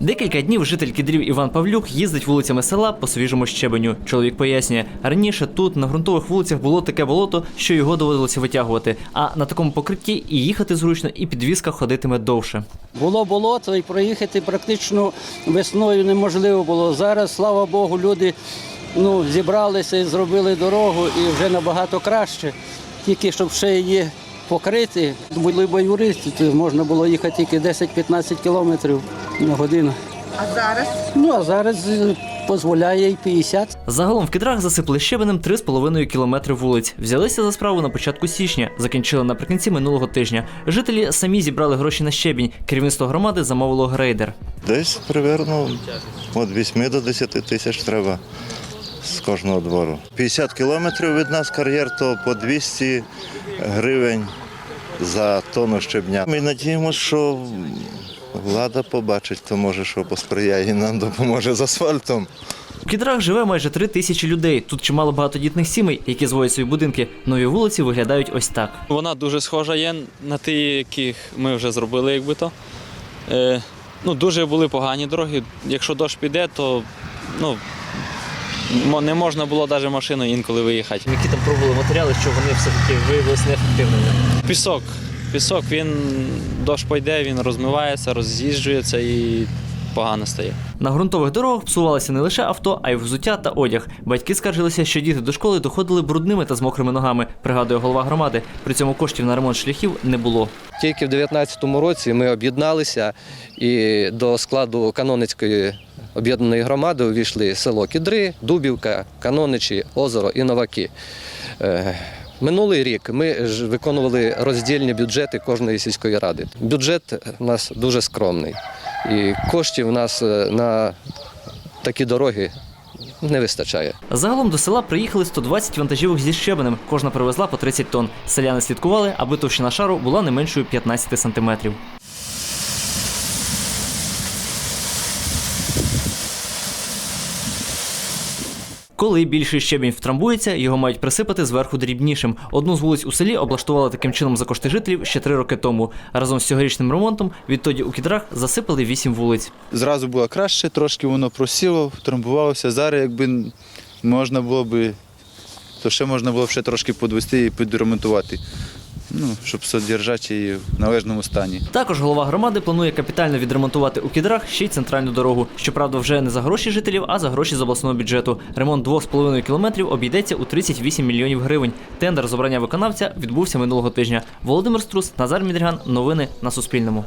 Декілька днів житель Кідрів Іван Павлюк їздить вулицями села по свіжому щебеню. Чоловік пояснює, раніше тут на ґрунтових вулицях було таке болото, що його доводилося витягувати. А на такому покритті і їхати зручно, і підвізка ходитиме довше. Було болото і проїхати практично весною неможливо було. Зараз, слава Богу, люди ну, зібралися і зробили дорогу і вже набагато краще. Тільки щоб ще її покрити, були б юристи, то можна було їхати тільки 10-15 кілометрів на годину. А зараз Ну а зараз е, дозволяє і 50. Загалом в Кідрах засипали щебенем 3,5 кілометри вулиць. Взялися за справу на початку січня, закінчили наприкінці минулого тижня. Жителі самі зібрали гроші на щебінь. Керівництво громади замовило грейдер. Десь примерно від 8 до 10 тисяч треба з кожного двору. 50 кілометрів від нас кар'єр, то по 200 гривень за тонну щебня. Ми надіємося, що влада побачить, то може, що посприяє і нам допоможе з асфальтом. У Кідрах живе майже три тисячі людей. Тут чимало багатодітних сімей, які зводять свої будинки. Нові вулиці виглядають ось так. Вона дуже схожа є на ті, яких ми вже зробили, якби то. Е, ну, дуже були погані дороги. Якщо дощ піде, то ну, не можна було навіть машиною інколи виїхати. Які там пробували матеріали, що вони все-таки виявилися неефективними. Пісок. Пісок, він дощ пойде, він розмивається, роз'їжджується і погано стає. На ґрунтових дорогах псувалися не лише авто, а й взуття та одяг. Батьки скаржилися, що діти до школи доходили брудними та з мокрими ногами, пригадує голова громади. При цьому коштів на ремонт шляхів не було. Тільки в 2019 році ми об'єдналися і до складу Каноницької об'єднаної громади увійшли село Кідри, Дубівка, Каноничі, Озеро і Новаки. Е, Минулий рік ми ж виконували роздільні бюджети кожної сільської ради. Бюджет у нас дуже скромний, і коштів у нас е, на такі дороги не вистачає. Загалом до села приїхали 120 вантажівок зі щебенем. Кожна привезла по 30 тонн. Селяни слідкували, аби товщина шару була не меншою 15 сантиметрів. Коли більший щебінь втрамбується, його мають присипати зверху дрібнішим. Одну з вулиць у селі облаштували таким чином за кошти жителів ще три роки тому. Разом з цьогорічним ремонтом відтоді у кідрах засипали вісім вулиць. зразу було краще, трошки воно просіло, трамбувалося. Зараз якби можна було би, то ще можна було б ще трошки підвести і підремонтувати, ну, щоб содержати її в належному стані. Також голова громади планує капітально відремонтувати у кідрах ще й центральну дорогу. Щоправда, вже не за гроші жителів, а за гроші з обласного бюджету. Ремонт 2,5 кілометрів обійдеться у 38 мільйонів гривень. Тендер з обрання виконавця відбувся минулого тижня. Володимир Струс, Назар Мідріган. Новини на Суспільному.